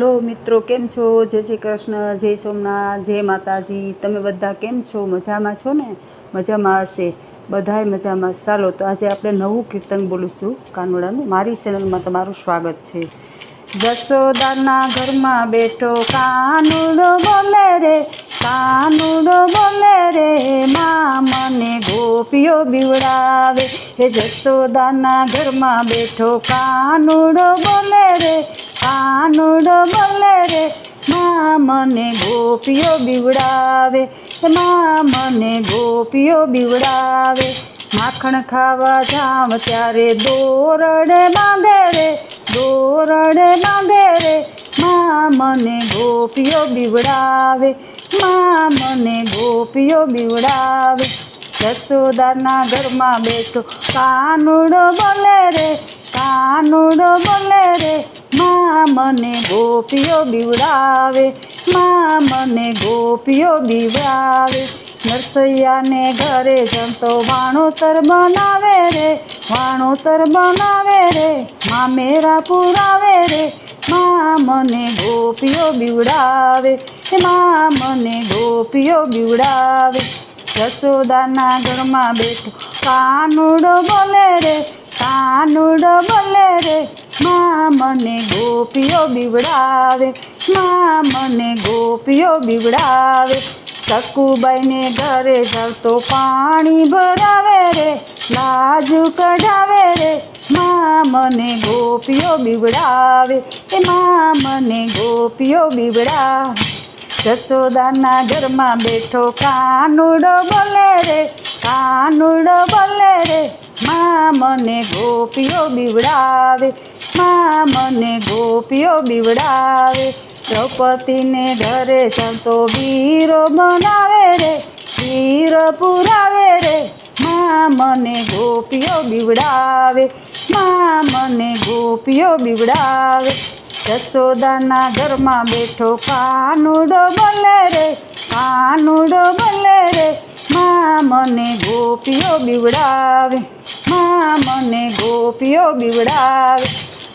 Hello મિત્રો, કેમ છો? જય શ્રી કૃષ્ણ, જય સોમનાથ, જય માતાજી. તમે બધા કેમ છો? મજામાં છો ને? મજામાં હશે. બધાય મજામાં. ચાલો, તો આજે આપણે નવું કીર્તન બોલીશું કાનોડાનું. મારી ચેનલમાં તમારું સ્વાગત છે. જસોદાના ઘરમાં બેઠો કાનુડો બોલે રે, કાનુડો બોલે રે. માં મને ગોપીઓ બીવડાવે. હે જસોદાના ઘરમાં બેઠો કાનુડો બોલે રે કાનુડો બોલે રે, મા મને ગોપીઓ બીવડાવે, મા મને ગોપીઓ બીવડાવે. માખણ ખાવા જામ ત્યારે દોરડે બાંધે રે, દોરડે બાંધે રે. મા મને ગોપીઓ બીવડાવે, મા મને ગોપીઓ બીવડાવે. જસોદાના ઘરમાં બેઠો કાનુડો બોલે રે મને ગોપીઓ બીવડાવે, માં મને ગોપીઓ બીવડાવે. નરસૈયાને ઘરે જમતો વાણોતર બનાવે રે વાણોતર બનાવે રે, માં મેરા પુરાવે રે. માં મને ગોપીઓ બીવડાવે, માં મને ગોપીઓ બીવડાવે. જસોદાના ઘરમાં બેઠો કાનુડો બોલે રે, કાનુડો બોલે રે, માં મને ગોપીઓ બીવડાવે, માં મને ગોપીઓ બીવડાવે. સકુબાઈને ઘરે જતો પાણી ભરાવે રે, લાજુ કઢાવે રે. માં મને ગોપીઓ બીવડાવે, એ માં મને ગોપીઓ બીવડાવે. જસોદાના ઘરમાં બેઠો કાનુડો બોલે રે, કાનુડો માં મને ગોપીઓ બીવડાવે, માં મને ગોપીઓ બીવડાવે. દ્રૌપદીને ઘરે સંતો વીરો બનાવે રે, વીર પુરાવે રે. માં મને ગોપીઓ બીવડાવે, માં મને ગોપીઓ બીવડાવે. જસોદાના ઘરમાં બેઠો કાનુડો બોલે રે, કાનુડો બોલે રે. માં મને ગોપીઓ બીવડાવે, માં મને ગોપીઓ બીવડાવે.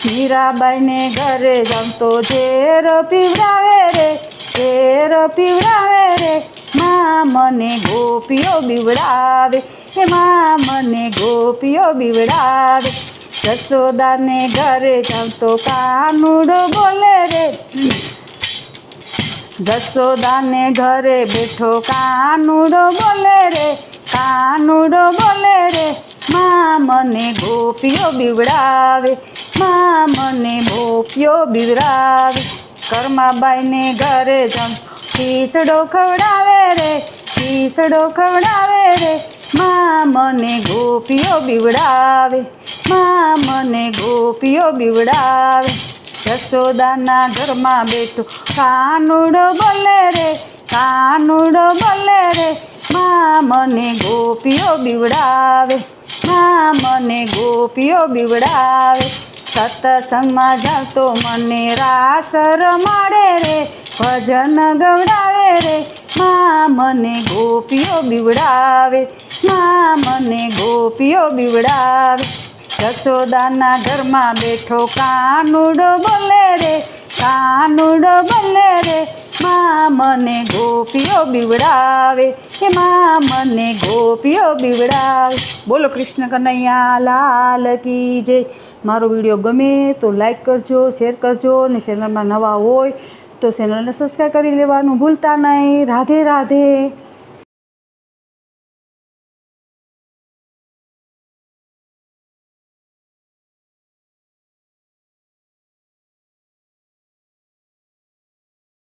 મીરાબાઈને ઘરે જાઉં તો ઝેર પીવડાવે રે, ઝેર પીવડાવે રે. માં મને ગોપીઓ બીવડાવે, એ માં મને ગોપીઓ બીવડાવે. જસોદાને ઘરે જાઉં તો કાનુડો બોલે રે. જસોદાને ઘરે બેઠો કાનુડો બોલે રે, કાનુડો બોલે રે મા મને ગોપીઓ બીવડાવે મા મને ગોપીઓ બીવડાવે. કર્માબાઈને ઘરે જમ ખીસડો ખવડાવે રે ખીસડો ખવડાવે રે મા મને ગોપીઓ બીવડાવે મા મને ગોપીઓ બીવડાવે. જસોદાના ઘરમાં બેઠો. કાનુડો બોલે રે, કાનુડો બોલે રે મા મને ગોપીઓ બીવડાવે મા મને ગોપીઓ બીવડાવે. સત્સંગમાં જાતો મને રાસ રમાડે રે, ભજન ગવડાવે રે મા મને ગોપીઓ બીવડાવે મા મને ગોપીઓ બીવડાવે. જસોદાના ઘરમાં બેઠો કાનુડો બોલે રે, કાનુડો બોલે રે. માં મને ગોપીઓ બીવડાવે, એ માં મને ગોપીઓ બીવડાવે. બોલો કૃષ્ણ કનૈયા લાલ કી જય. મારો વીડિયો ગમે તો લાઈક કરજો, શેર કરજો, અને ચેનલમાં નવા હોય તો ચેનલને સબસ્ક્રાઈબ કરી લેવાનું ભૂલતા નહીં. રાધે રાધે.